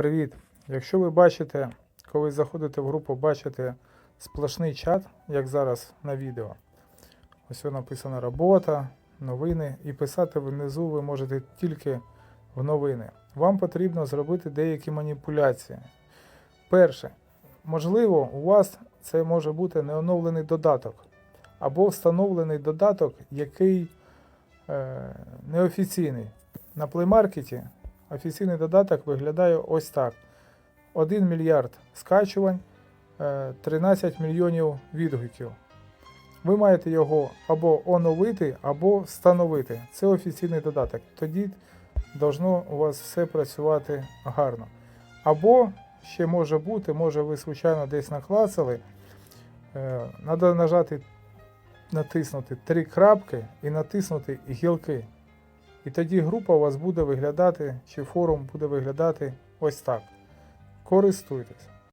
Привіт! Якщо ви бачите, коли заходите в групу, бачите сплошний чат, як зараз на відео. Ось написано робота, новини, і писати внизу ви можете тільки в новини. Вам потрібно зробити деякі маніпуляції. Перше, можливо, у вас це може бути неоновлений додаток або встановлений додаток, який е, неофіційний. На плеймаркеті офіційний додаток виглядає ось так: 1 мільярд скачувань, е, 13 мільйонів відгуків. Ви маєте його або оновити, або встановити. Це офіційний додаток. Тоді должно у вас все працювати гарно. Або ще може бути, може ви случайно десь наклацали. Треба нажати, натиснути три крапки і натиснути гілки. І тоді група у вас буде виглядати, чи форум буде виглядати ось так. Користуйтесь.